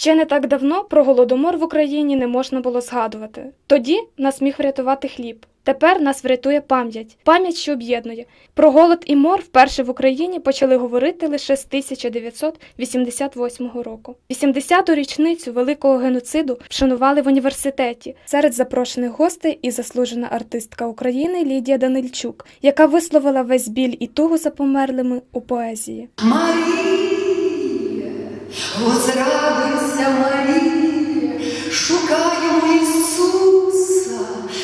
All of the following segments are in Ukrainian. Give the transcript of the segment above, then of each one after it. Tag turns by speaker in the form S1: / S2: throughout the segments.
S1: Ще не так давно про голодомор в Україні не можна було згадувати. Тоді нас міг врятувати хліб. Тепер нас врятує пам'ять, пам'ять, що об'єднує. Про голод і мор вперше в Україні почали говорити лише з 1988 року. 80-ту річницю великого геноциду вшанували в університеті. Серед запрошених гостей і заслужена артистка України Лідія Данильчук, яка висловила весь біль і тугу за померлими у поезії.
S2: Марія, возрадуйся, Марія, шукаємо Ісуса.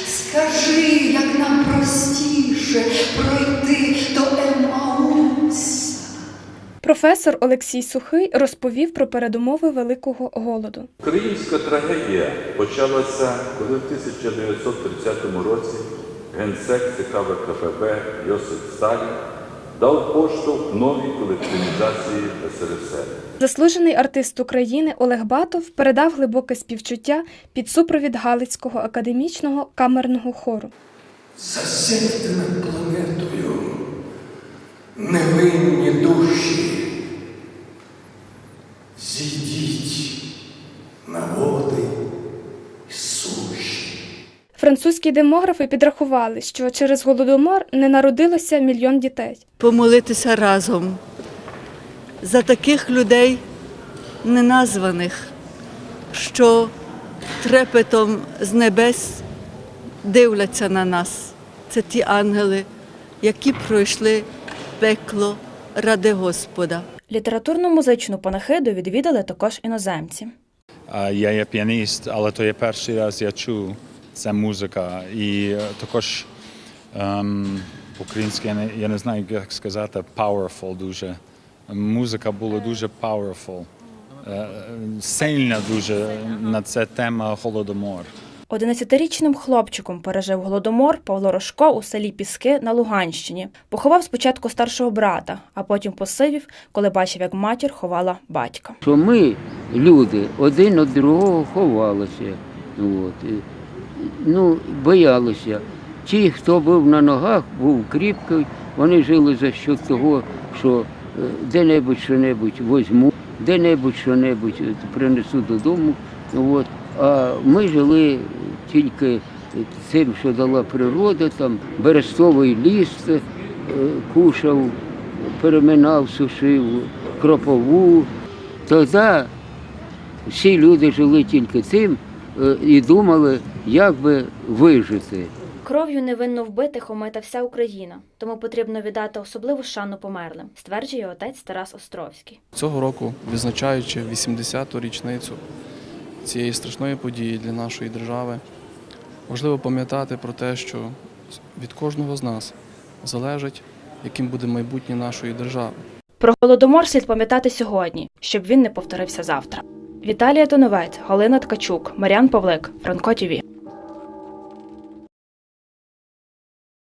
S2: Скажи, як нам простіше пройти до Еммауса.
S1: Професор Олексій Сухий розповів про передумови великого голоду.
S3: Українська трагедія почалася, коли в 1930 році генсек ЦК ВКПБ Йосип Сталін дав поштовх новій колективізації СРСР.
S1: Заслужений артист України Олег Батов передав глибоке співчуття під супровід Галицького академічного камерного хору.
S4: Засяйте над планетою невинні душі. Зійдіть на води і суші.
S1: Французькі демографи підрахували, що через голодомор не народилося мільйон дітей.
S5: помолитися разом за таких людей неназваних, що трепетом з небес дивляться на нас. Це ті ангели, які пройшли пекло ради Господа.
S6: Літературно-музичну панахиду відвідали також іноземці.
S7: Я є піаніст, але то є перший раз я чув ця музика. І е, також ем, українське, я не, я не знаю, як сказати, powerful дуже. Музика була дуже powerful, е, сильна дуже на це тема Холодомор.
S6: 11-річним хлопчиком пережив голодомор Павло Рожко у селі Піски на Луганщині. Поховав спочатку старшого брата, а потім посивів, коли бачив, як матір ховала батька.
S8: що ми, люди, один від другого ховалися. От. Ну, боялися. Ті, хто був на ногах, був кріпкий, вони жили за що того, що е, де-небудь що-небудь возьму, де-небудь що-небудь е, принесу додому. От. А ми жили тільки цим, що дала природа, там берестовий ліс е, кушав, переминав, сушив, кропову. Тоді всі люди жили тільки цим е, і думали, як би вижити.
S6: Кров'ю невинно вбитих омита вся Україна, тому потрібно віддати особливу шану померлим, стверджує отець Тарас Островський.
S9: Цього року, відзначаючи 80-ту річницю цієї страшної події для нашої держави, важливо пам'ятати про те, що від кожного з нас залежить, яким буде майбутнє нашої держави.
S6: Про голодомор слід пам'ятати сьогодні, щоб він не повторився завтра. Віталія Доновець, Галина Ткачук, Мар'ян Павлик, Франко ТІВІ.